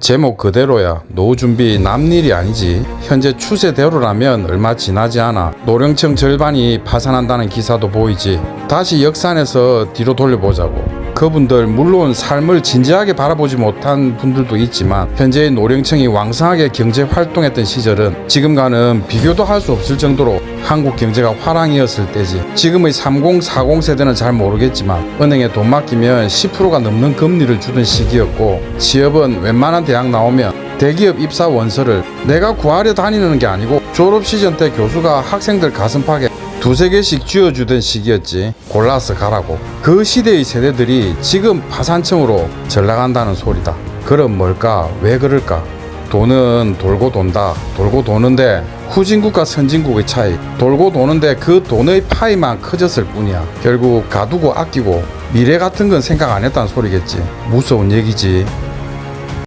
제목 그대로야. 노후 준비 남일이 아니지. 현재 추세대로라면 얼마 지나지 않아. 노령층 절반이 파산한다는 기사도 보이지. 다시 역산해서 뒤로 돌려보자고. 그분들 물론 삶을 진지하게 바라보지 못한 분들도 있지만 현재의 노령층이 왕성하게 경제 활동했던 시절은 지금과는 비교도 할 수 없을 정도로 한국 경제가 화랑이었을 때지 지금의 30, 40 세대는 잘 모르겠지만 은행에 돈 맡기면 10%가 넘는 금리를 주던 시기였고 취업은 웬만한 대학 나오면 대기업 입사 원서를 내가 구하려 다니는 게 아니고 졸업 시즌 때 교수가 학생들 가슴팍에 두세 개씩 쥐어주던 시기였지. 골라서 가라고. 그 시대의 세대들이 지금 파산층으로 전락한다는 소리다. 그럼 뭘까? 왜 그럴까? 돈은 돌고 돈다. 돌고 도는데 후진국과 선진국의 차이. 돌고 도는데 그 돈의 파이만 커졌을 뿐이야. 결국 가두고 아끼고 미래 같은 건 생각 안 했다는 소리겠지. 무서운 얘기지